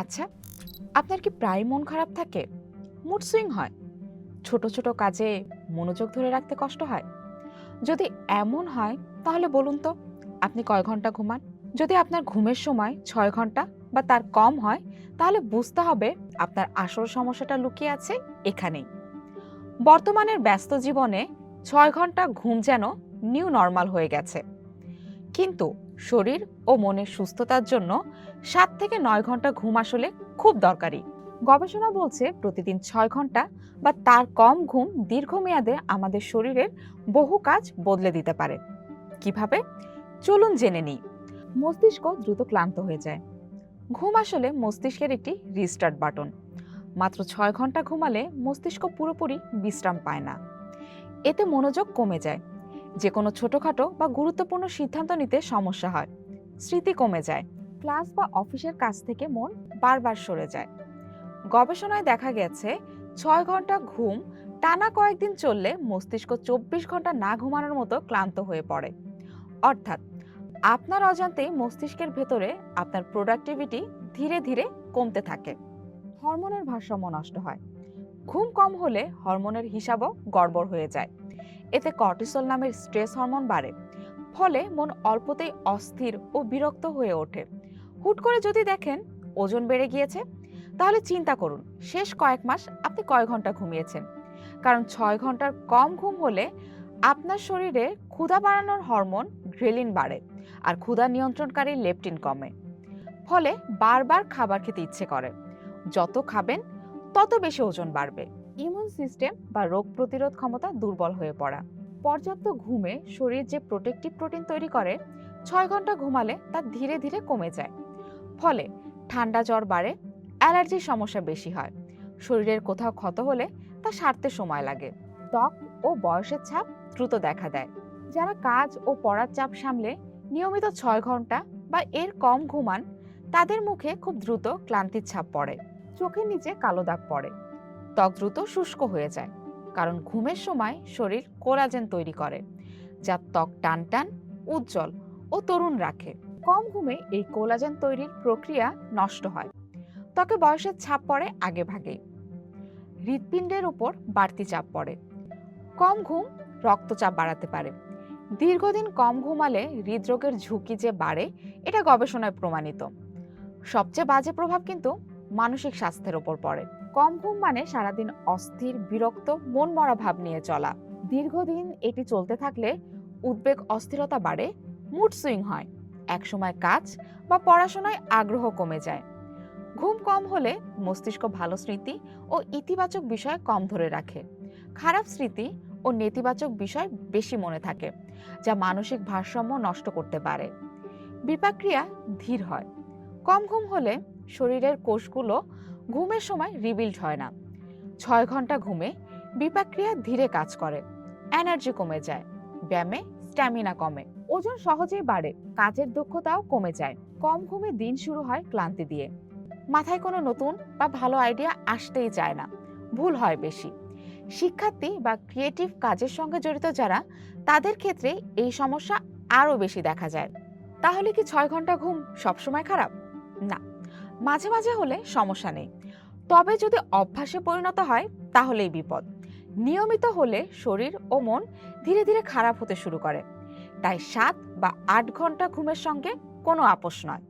আচ্ছা আপনার কি প্রায় মন খারাপ থাকে? মুড সুইং হয়। ছোট ছোট কাজে মনোযোগ ধরে রাখতে কষ্ট হয়। যদি এমন হয়, তাহলে বলুন তো, আপনি কয় ঘণ্টা ঘুমান? যদি আপনার ঘুমের সময় ছয় ঘণ্টা বা তার কম হয়, তাহলে বুঝতে হবে আপনার আসল সমস্যাটা লুকিয়ে আছে এখানেই। বর্তমানের ব্যস্ত জীবনে ছয় ঘণ্টা ঘুম যেন নিউ নর্মাল হয়ে গেছে। কিন্তু শরীর ও মনের সুস্থতার জন্য সাত থেকে নয় ঘণ্টা ঘুম আসলে খুব দরকারি। গবেষণা বলছে প্রতিদিন ছয় ঘণ্টা বা তার কম ঘুম দীর্ঘমেয়াদে আমাদের শরীরের বহু কাজ বদলে দিতে পারে। কীভাবে? চলুন জেনে নিই। মস্তিষ্ক দ্রুত ক্লান্ত হয়ে যায়। ঘুম আসলে মস্তিষ্কের একটি রিস্টার্ট বাটন মাত্র ছয় ঘণ্টা ঘুমালে মস্তিষ্ক পুরোপুরি বিশ্রাম পায় না। এতে মনোযোগ কমে যায়। যে কোনো ছোটোখাটো বা গুরুত্বপূর্ণ সিদ্ধান্ত নিতে সমস্যা হয়। স্মৃতি কমে যায়। ক্লাস বা অফিসের কাজ থেকে মন বারবার সরে যায়। গবেষণায় দেখা গেছে, ছয় ঘণ্টা ঘুম, টানা কয়েকদিন চললে মস্তিষ্ক চব্বিশ ঘণ্টা না ঘুমানোর মতো ক্লান্ত হয়ে পড়ে। অর্থাৎ, আপনার অজান্তেই মস্তিষ্কের ভেতরে আপনার প্রোডাক্টিভিটি ধীরে ধীরে কমতে থাকে। হরমোনের ভারসাম্য নষ্ট হয়। ঘুম কম হলে হরমোনের হিসাবও গড়বড় হয়ে যায়। এতে কর্টিসল নামের স্ট্রেস হরমোন বাড়ে, ফলে মন অল্পতেই অস্থির ও বিরক্ত হয়ে ওঠে। হুট করে যদি দেখেন ওজন বেড়ে গিয়েছে, তাহলে চিন্তা করুন, শেষ কয়েক মাস আপনি কয় ঘণ্টা ঘুমিয়েছেন? কারণ ছয় ঘণ্টার কম ঘুম হলে আপনার শরীরে ক্ষুধা বাড়ানোর হরমোন গ্রেলিন বাড়ে আর ক্ষুধা নিয়ন্ত্রণকারী লেপটিন কমে। ফলে বারবার খাবার খেতে ইচ্ছে করে। যত খাবেন, তত বেশি ওজন বাড়বে। ইমিউন সিস্টেম বা রোগ প্রতিরোধ ক্ষমতা দুর্বল হয়ে পড়া। পর্যাপ্ত ঘুমে শরীর যে প্রোটেক্টিভ প্রোটিন তৈরি করে, ছয় ঘণ্টা ঘুমালে তা ধীরে ধীরে কমে যায়। ফলে ঠান্ডা জ্বর বাড়ে, অ্যালার্জির সমস্যা বেশি হয়। শরীরের কোথাও ক্ষত হলে তা সারতে সময় লাগে। ত্বক ও বয়সের ছাপ দ্রুত দেখা দেয়। যারা কাজ ও পড়ার চাপ সামলে নিয়মিত ছয় ঘণ্টা বা এর কম ঘুমান, তাদের মুখে খুব দ্রুত ক্লান্তির ছাপ পড়ে। চোখের নিচে কালো দাগ পড়ে। ত্বক দ্রুত শুষ্ক হয়ে যায়, কারণ ঘুমের সময় শরীর কোলাজেন তৈরি করে, যা ত্বক টান টান, উজ্জ্বল ও তরুণ রাখে। কম ঘুমে এই কোলাজেন তৈরির প্রক্রিয়া নষ্ট হয়। ত্বকে বয়সের ছাপ পড়ে আগে ভাগে হৃৎপিণ্ডের উপর বাড়তি চাপ পড়ে। কম ঘুম রক্তচাপ বাড়াতে পারে। দীর্ঘদিন কম ঘুমালে হৃদরোগের ঝুঁকি যে বাড়ে, এটা গবেষণায় প্রমাণিত। সবচেয়ে বাজে প্রভাব কিন্তু মানসিক স্বাস্থ্যের ওপর পড়ে। কম ঘুম মানে সারাদিন অস্থির, বিরক্ত মন মরা ভাব নিয়ে চলা। দীর্ঘদিন এটি চলতে থাকলে উদ্বেগ, অস্থিরতা বাড়ে মুড সুইং হয়। একসময় কাজ বা পড়াশোনায় আগ্রহ কমে যায়। ঘুম কম হলে মস্তিষ্ক ভালো স্মৃতি ও ইতিবাচক বিষয় কম ধরে রাখে। খারাপ স্মৃতি ও নেতিবাচক বিষয় বেশি মনে থাকে, যা মানসিক ভারসাম্য নষ্ট করতে পারে। বিপাক্রিয়া ধীর হয়। কম ঘুম হলে শরীরের কোষগুলো ঘুমের সময় রিবিল্ড হয় না। ছয় ঘণ্টা ঘুমে বিপাক্রিয়া ধীরে কাজ করে। এনার্জি কমে যায়, ব্যায়ামে স্ট্যামিনা কমে, ওজন সহজেই বাড়ে, কাজের দক্ষতাও কমে যায়। কম ঘুমে দিন শুরু হয় ক্লান্তি দিয়ে। মাথায় কোনো নতুন বা ভালো আইডিয়া আসতেই চায় না, ভুল হয় বেশি। শিক্ষার্থী বা ক্রিয়েটিভ কাজের সঙ্গে জড়িত যারা, তাদের ক্ষেত্রে এই সমস্যা আরও বেশি দেখা যায়। তাহলে কি ছয় ঘণ্টা ঘুম সবসময় খারাপ? না। মাঝে মাঝে হলে সমস্যা নেই। তবে যদি অভ্যাসে পরিণত হয়, তাহলেই বিপদ। নিয়মিত হলে শরীর ও মন ধীরে ধীরে খারাপ হতে শুরু করে। তাই সাত বা আট ঘণ্টা ঘুমের সঙ্গে কোনো আপোষ নয়।